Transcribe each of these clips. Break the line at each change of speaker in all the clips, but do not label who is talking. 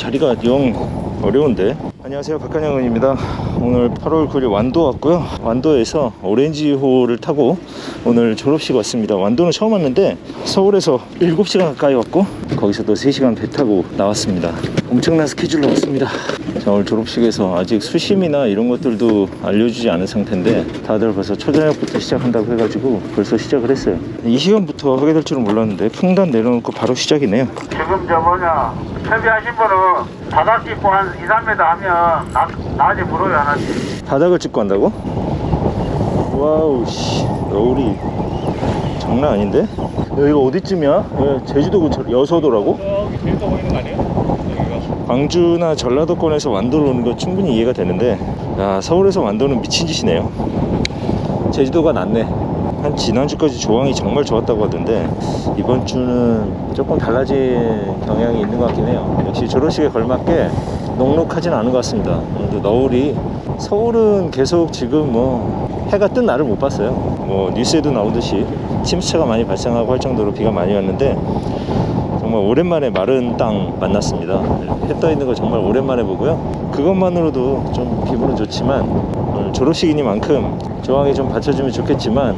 자리가 영 어려운데 안녕하세요. 박한영은입니다. 오늘 8월 9일 완도 왔고요. 완도에서 오렌지호를 타고 오늘 졸업식 왔습니다. 완도는 처음 왔는데 서울에서 7시간 가까이 왔고 거기서 또 3시간 배 타고 나왔습니다. 엄청난 스케줄로 왔습니다. 자 오늘 졸업식에서 아직 수심이나 이런 것들도 알려주지 않은 상태인데 다들 벌써 초저녁부터 시작한다고 해가지고 벌써 시작을 했어요. 이 시간부터 하게 될 줄은 몰랐는데 풍단 내려놓고 바로 시작이네요.
지금 저 뭐냐 협의하신 분은 바닥 짚고 한 2, 3m 하면 나, 낮에 물어요 하나씩
바닥을 찍고 한다고? 와우 씨 너울이 장난 아닌데? 여기가 어디쯤이야? 여기 제주도 근처 여서도라고?
저기 제주도 보이는 거 아니에요? 여기가
광주나 전라도권에서 완도로 오는 거 충분히 이해가 되는데 야 서울에서 완도는 미친 짓이네요 제주도가 낫네 한 지난주까지 조항이 정말 좋았다고 하던데 이번 주는 조금 달라진 경향이 있는 것 같긴 해요 역시 졸업식에 걸맞게 녹록하진 않은 것 같습니다 오늘도 너울이 서울은 계속 지금 뭐 해가 뜬 날을 못 봤어요 뭐 뉴스에도 나오듯이 침수차가 많이 발생하고 할 정도로 비가 많이 왔는데 정말 오랜만에 마른 땅 만났습니다. 해 떠 있는 거 정말 오랜만에 보고요. 그것만으로도 좀 기분은 좋지만 오늘 졸업식이니만큼 조항이 좀 받쳐주면 좋겠지만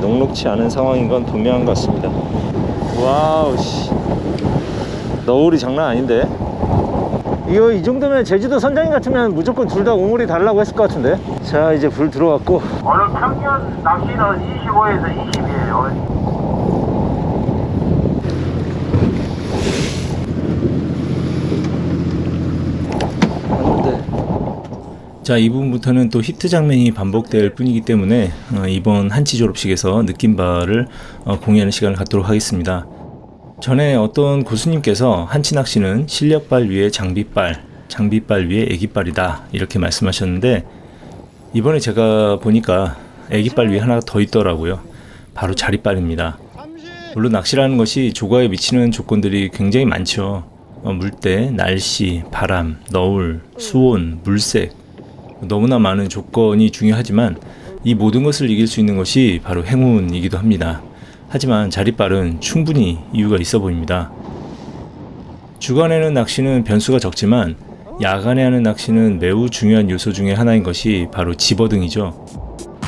녹록치 않은 상황인 건 분명한 것 같습니다. 와우 씨 너울이 장난 아닌데 이거 이 정도면 제주도 선장님 같으면 무조건 둘다 우물이 달라고 했을 것 같은데. 자 이제 불 들어왔고.
오늘 평균 낚시는 25에서 20이에요.
왔는데
자, 이 부분부터는 또 히트 장면이 반복될 뿐이기 때문에 어, 이번 한치 졸업식에서 느낀 바를 어, 공유하는 시간을 갖도록 하겠습니다. 전에 어떤 고수님께서 한치 낚 시는 실력발 위에 장비발, 장비발 위에 애기발이다 이렇게 말씀하셨는데 이번에 제가 보니까 애기발 위에 하나가 더 있더라고요. 바로 자리발입니다. 물론 낚시라는 것이 조과에 미치는 조건들이 굉장히 많죠. 어, 물때, 날씨, 바람, 너울, 수온, 물색 너무나 많은 조건이 중요하지만 이 모든 것을 이길 수 있는 것이 바로 행운이기도 합니다. 하지만 자리발은 충분히 이유가 있어 보입니다. 주간에는 낚시는 변수가 적지만 야간에 하는 낚시는 매우 중요한 요소 중에 하나인 것이 바로 집어등이죠.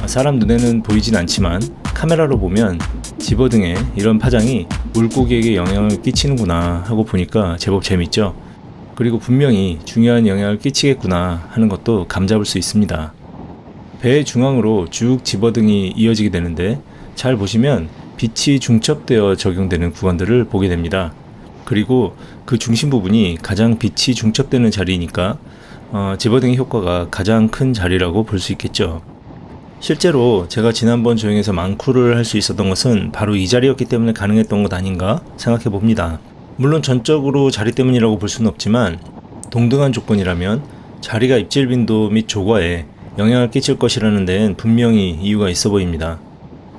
사람 눈에는 보이진 않지만 카메라로 보면 집어등에 이런 파장이 물고기에게 영향을 끼치는구나 하고 보니까 제법 재밌죠. 그리고 분명히 중요한 영향을 끼치겠구나 하는 것도 감잡을 수 있습니다. 배의 중앙으로 쭉 집어등이 이어지게 되는데 잘 보시면 빛이 중첩되어 적용되는 구간들을 보게 됩니다. 그리고 그 중심 부분이 가장 빛이 중첩되는 자리니까 어, 집어등의 효과가 가장 큰 자리라고 볼 수 있겠죠. 실제로 제가 지난번 조행에서 망쿠를 할 수 있었던 것은 바로 이 자리였기 때문에 가능했던 것 아닌가 생각해 봅니다. 물론 전적으로 자리 때문이라고 볼 수는 없지만 동등한 조건이라면 자리가 입질 빈도 및 조과에 영향을 끼칠 것이라는 데엔 분명히 이유가 있어 보입니다.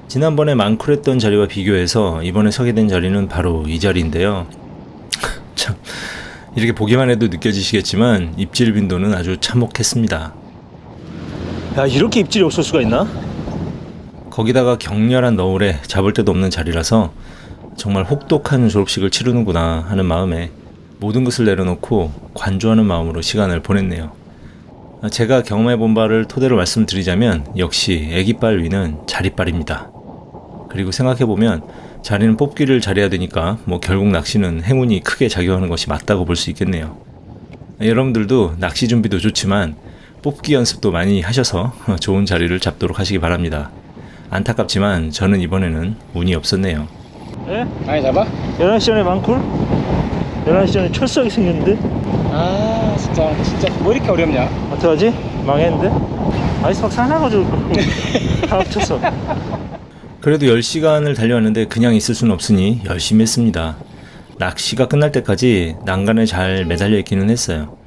지난번에 망쿨했던 자리와 비교해서 이번에 서게 된 자리는 바로 이 자리인데요. 참 이렇게 보기만 해도 느껴지시겠지만 입질 빈도는 아주 참혹했습니다.
야 이렇게 입질이 없을 수가 있나?
거기다가 격렬한 너울에 잡을 데도 없는 자리라서 정말 혹독한 졸업식을 치르는구나 하는 마음에 모든 것을 내려놓고 관조하는 마음으로 시간을 보냈네요. 제가 경험해 본 바를 토대로 말씀드리자면 역시 애기발 위는 자리발입니다. 그리고 생각해 보면 자리는 뽑기를 잘해야 되니까 뭐 결국 낚시는 행운이 크게 작용하는 것이 맞다고 볼 수 있겠네요. 여러분들도 낚시 준비도 좋지만 뽑기 연습도 많이 하셔서 좋은 자리를 잡도록 하시기 바랍니다. 안타깝지만 저는 이번에는 운이 없었네요.
예?
많이 잡아?
11시 전에 망쿨? 11시 전에 철수하게 생겼는데?
아 진짜 진짜 뭐 이렇게 어렵냐?
어떡하지? 망했는데? 아이스박스 하나 가지고 다 합쳤어
그래도 10시간을 달려왔는데 그냥 있을 수는 없으니 열심히 했습니다. 낚시가 끝날 때까지 난간에 잘 매달려 있기는 했어요.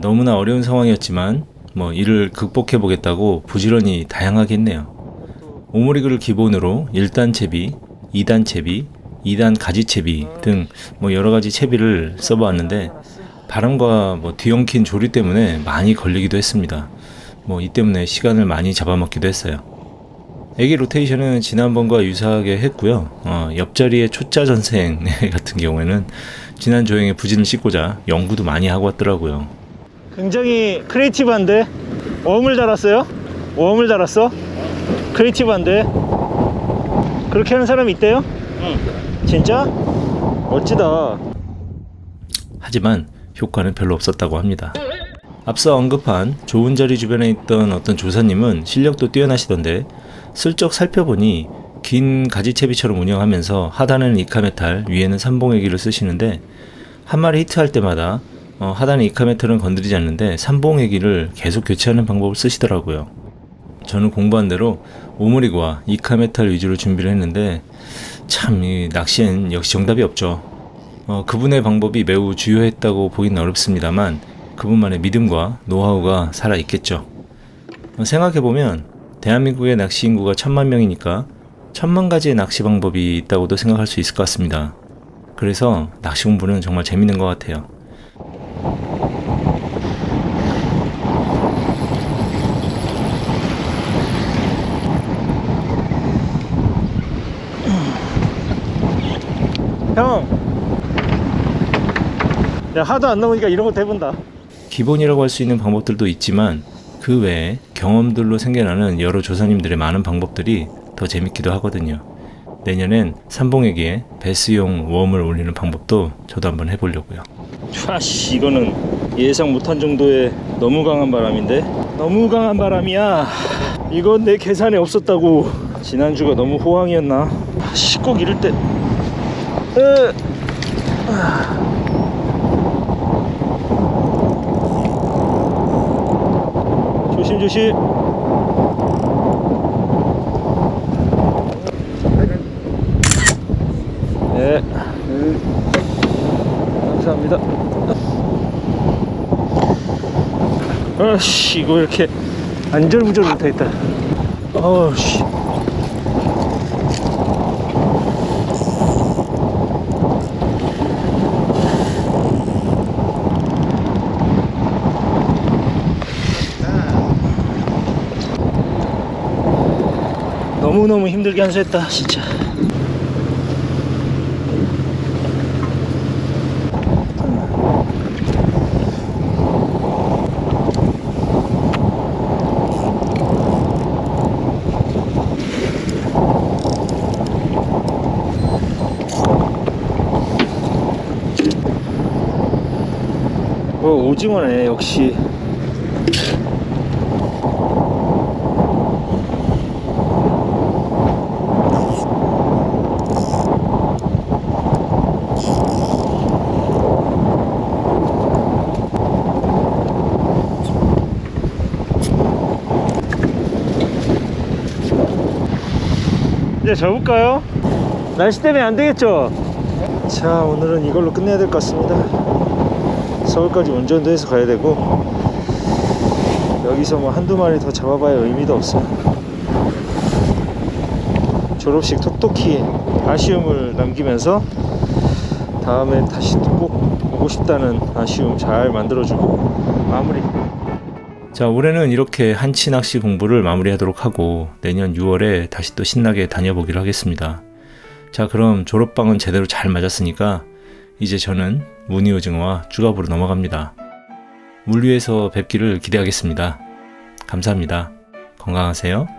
너무나 어려운 상황이었지만 뭐 이를 극복해 보겠다고 부지런히 다양하게 했네요. 오모리그를 기본으로 1단 채비, 2단 채비, 2단 가지 채비 등 뭐 여러 가지 채비를 써보았는데 바람과 뭐 뒤엉킨 조리 때문에 많이 걸리기도 했습니다. 뭐 이 때문에 시간을 많이 잡아먹기도 했어요. 애기 로테이션은 지난번과 유사하게 했고요. 어, 옆자리의 초짜 전생 같은 경우에는 지난 조행에 부진을 씻고자 연구도 많이 하고 왔더라고요.
굉장히 크리에이티브한데 웜을 달았어요? 웜을 달았어? 크리에이티브한데 그렇게 하는 사람이 있대요? 응 진짜? 멋지다
하지만 효과는 별로 없었다고 합니다. 앞서 언급한 좋은 자리 주변에 있던 어떤 조사님은 실력도 뛰어나시던데 슬쩍 살펴보니 긴 가지채비처럼 운영하면서 하단에는 이카메탈, 위에는 삼봉애기를 쓰시는데 한 마리 히트할 때마다 어, 하단의 이카메탈은 건드리지 않는데 삼봉애기를 계속 교체하는 방법을 쓰시더라고요. 저는 공부한 대로 오므리고와 이카메탈 위주로 준비를 했는데 참 이 낚시엔 역시 정답이 없죠. 어, 그분의 방법이 매우 주요했다고 보기는 어렵습니다만 그분만의 믿음과 노하우가 살아 있겠죠. 어, 생각해보면 대한민국의 낚시 인구가 천만 명이니까 천만 가지의 낚시 방법이 있다고도 생각할 수 있을 것 같습니다. 그래서 낚시 공부는 정말 재밌는 것 같아요.
형 야, 하도 안 넘으니까 이런 것도 해본다
기본이라고 할 수 있는 방법들도 있지만 그 외에 경험들로 생겨나는 여러 조사님들의 많은 방법들이 더 재밌기도 하거든요. 내년엔 삼봉에게 베스용 웜을 올리는 방법도 저도 한번 해보려고요.
촤씨 이거는 예상 못한 정도의 너무 강한 바람인데 너무 강한 바람이야 이건 내 계산에 없었다고 지난주가 너무 호황이었나 씨, 꼭 이럴 때 으. 아. 조심 조심 네. 감사합니다. 아씨 이거 이렇게 안절부절 못하겠다. 어우씨 너무너무 힘들게 한수했다 진짜. 어, 오징어네 역시 이제 접을까요? 날씨 때문에 안 되겠죠? 자 오늘은 이걸로 끝내야 될 것 같습니다 서울까지 운전도 해서 가야 되고 여기서 뭐 한두 마리 더 잡아봐야 의미도 없어 졸업식 톡톡히 아쉬움을 남기면서 다음에 다시 또꼭 보고 싶다는 아쉬움 잘 만들어주고 마무리
자, 올해는 이렇게 한치 낚시 공부를 마무리하도록 하고 내년 6월에 다시 또 신나게 다녀보기로 하겠습니다. 자, 그럼 졸업방은 제대로 잘 맞았으니까 이제 저는 무늬 오징어와 쭈갑으로 넘어갑니다. 물 위에서 뵙기를 기대하겠습니다. 감사합니다. 건강하세요.